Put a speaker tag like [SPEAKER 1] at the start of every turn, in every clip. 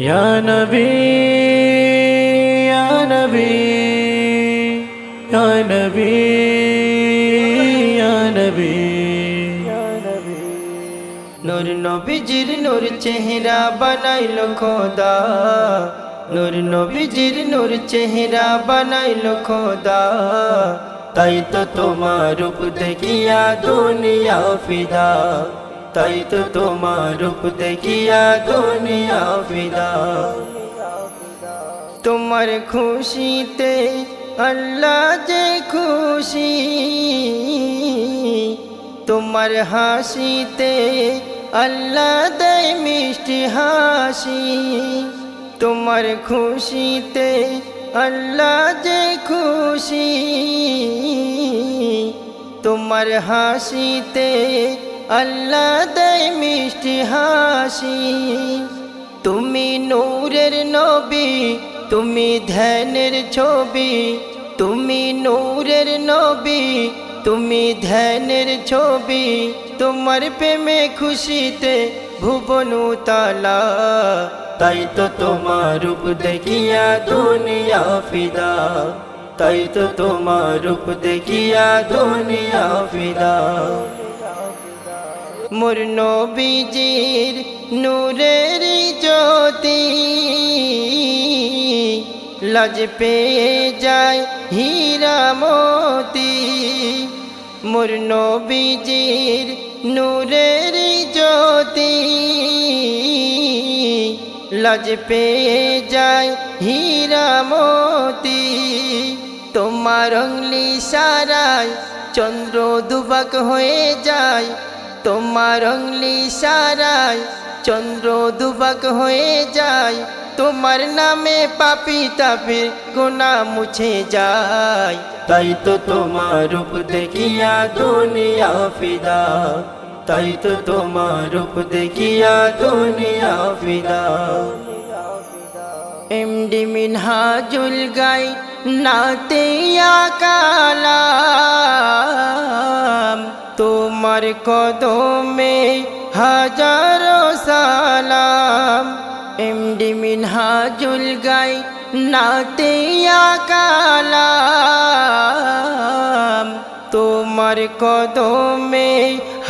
[SPEAKER 1] يا نبي يا نبي يا نبي يا نبي
[SPEAKER 2] নূর নবীজির নূর চেহারা বানাইল খোদা নূর নবীজির নূর চেহারা বানাইল খোদা তাই তো তোমার রূপ দেখিয়া দুনিয়া ফিদা তাই তো তোমার রূপ দেখিয়া দুনিয়া ফিদা তোমার খুশিতে আল্লাহ যে খুশি, তোমার হাসিতে আল্লাহ দেয় মিষ্টি হাসি। তোমার খুশিতে আল্লাহ যে খুশি, তোমার হাসিতে আল্লাহ দেয় মিষ্টি হাসি। তুমি নূরের নবী, তুমি ধ্যানের ছবি। তুমি নূরের নবী, তুমি ধ্যানের ছবি। তোমার প্রেমে খুশিতে ভুবন তালা। তাই তো তোমার রূপ দেখিয়া দুনিয়া ফিদা। তাই তো তোমার রূপ দেখিয়া দুনিয়া ফিদা। মোর নবীজির নূরের জ্যোতি। লাজ পেয়ে যায় হীরা মতি। মোর নবীজির নূরের জ্যোতি। লাজ পেয়ে যায় হীরা মতি। তোমার অংলি সারায় চন্দ্র দুবাক হয়ে যায় তোমার অংলি সারায় চন্দ্র দুবাক হয়ে যায়। তোমার নামে পাপি তাপির গোনা মুছে যায়। তাই তো তোমার রূপ দেখিয়া দুনিয়া ফিদা। তাই তো তোমার রূপ দেখিয়া দুনিয়া ফিদা। এমডি মিনহাজুল গাই নাতিয়া কালাম তোমার কদমে হাজারো সালাম। এমডি মিনহাজুল গাই নাতিয়া কালাম তোমার কদমে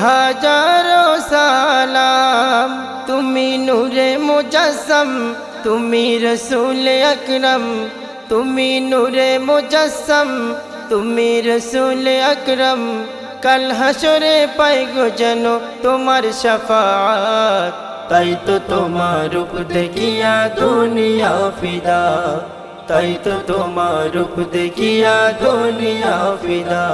[SPEAKER 2] হাজারো সালাম। তুমি নূরে মুজাসম, তুমি রসুল আকরম। তুমি নূরে মুজাসম, তুমি রসুল আকরম। কাল হাসরে পাই গো যেন তোমার সফাত তাই তো তোমার রূপ দেখিয়া দুনিয়া ফিদা। তাই তো তোমার রূপ দেখিয়া দুনিয়া ফিদা।